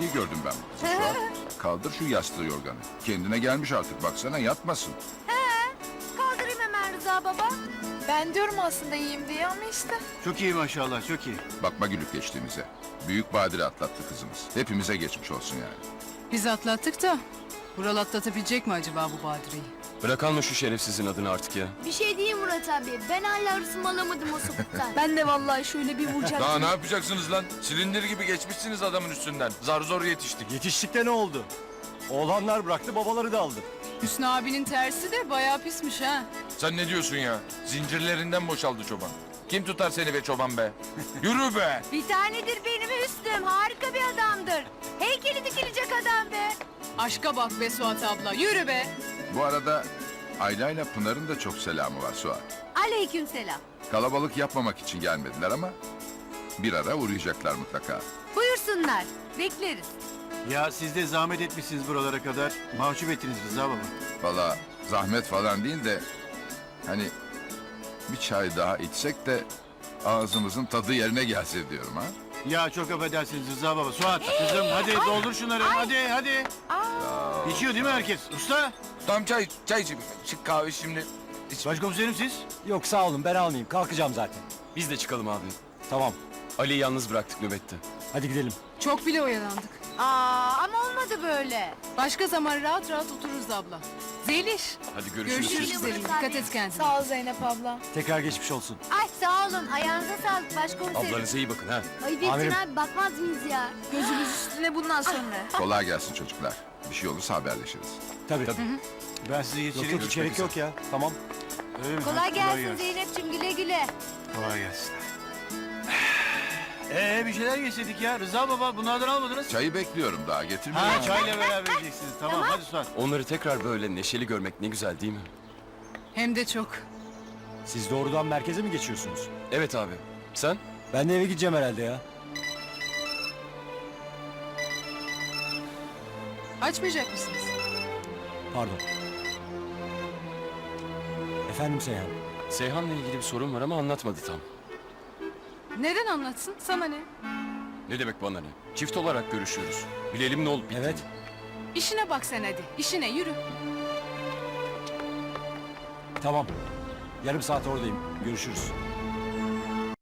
iyi gördüm ben Suat. Kaldır şu yastığı yorganı. Kendine gelmiş artık baksana yatmasın. Kaldırayım hemen Rıza baba. Ben diyorum aslında iyiyim diye ama işte. Çok iyi maşallah çok iyi. Bakma gülüp geçtiğimize. Büyük badire atlattı kızımız. Hepimize geçmiş olsun yani. Biz atlattık da Vural atlatabilecek mi acaba bu badireyi? Bırakalım şu şerefsizin adını artık ya. Bir şey diyeyim Murat abi. Ben hala hırsımı alamadım o sapıktan. Ben de vallahi şöyle bir vuracağım. Daha ne yapacaksınız lan? Silindir gibi geçmişsiniz adamın üstünden. Zar zor yetiştik. Yetiştik de ne oldu? Oğlanlar bıraktı babaları da aldı. Hüsnü abinin tersi de bayağı pismiş ha. Sen ne diyorsun ya? Zincirlerinden boşaldı çoban. Kim tutar seni be çoban be? Yürü be! bir tanedir benim üstüm. Harika bir adamdır. Heykeli dikilecek adam be. Aşka bak be Suat abla yürü be. Bu arada Ayla ile Pınar'ın da çok selamı var Suat. Aleyküm selam. Kalabalık yapmamak için gelmediler ama bir ara uğrayacaklar mutlaka. Buyursunlar. Bekleriz. Ya siz de zahmet etmişsiniz buralara kadar. Mahcup ettiniz Rıza baba. Valla zahmet falan değil de hani bir çay daha içsek de ağzımızın tadı yerine gelse diyorum ha. Ya çok affedersiniz Rıza baba. Suat kızım hadi doldur şunları hadi hadi. İçiyor değil mi herkes? Usta. Tamam çay, çay içeyim. Çık kahve şimdi. İç. Başkomiserim siz? Yok sağ olun ben almayayım kalkacağım zaten. Biz de çıkalım abi. Tamam Ali'yi yalnız bıraktık nöbette. hadi gidelim. Çok bile oyalandık. Aa ama olmadı böyle. Başka zaman rahat rahat otururuz abla. Zeliş. Hadi görüşürüz. Görüşürüz Zeliş. Dikkat et kendine. Sağ ol Zeynep abla. Tekrar geçmiş olsun. Ay sağ olun. Ayağınıza sağlık başkomiserim. Ablanıza iyi bakın ha. Ettin Amirim. abi. Bakmaz mıyız ya? Gözümüz üstüne bundan sonra. Kolay gelsin çocuklar. Bir şey olursa haberleşiriz. Tabii. Ben sizi Yok geçireyim. yok hiç gerek yok ya. Tamam. Öyle mi? Kolay Ha, gelsin Zeynep'ciğim güle güle. Kolay gelsin. Ee bir şeyler yesedik ya. Rıza baba bunlardan almadınız. Çayı bekliyorum daha getirmiyor. Ha çayla beraber yiyeceksiniz. Tamam hadi Suat. Onları tekrar böyle neşeli görmek ne güzel değil mi? Hem de çok. Siz doğrudan merkeze mi geçiyorsunuz? Evet abi. Sen? Ben de eve gideceğim herhalde ya. Açmayacak mısınız? Pardon. Efendim Seyhan. Seyhan'la ilgili bir sorun var ama anlatmadı tam. Neden anlatsın? Sana ne? Ne demek bana ne? Çift olarak görüşüyoruz. Bilelim ne olup bittiğini. Evet. İşine bak sen hadi. İşine yürü. Tamam. Yarım saat oradayım. Görüşürüz.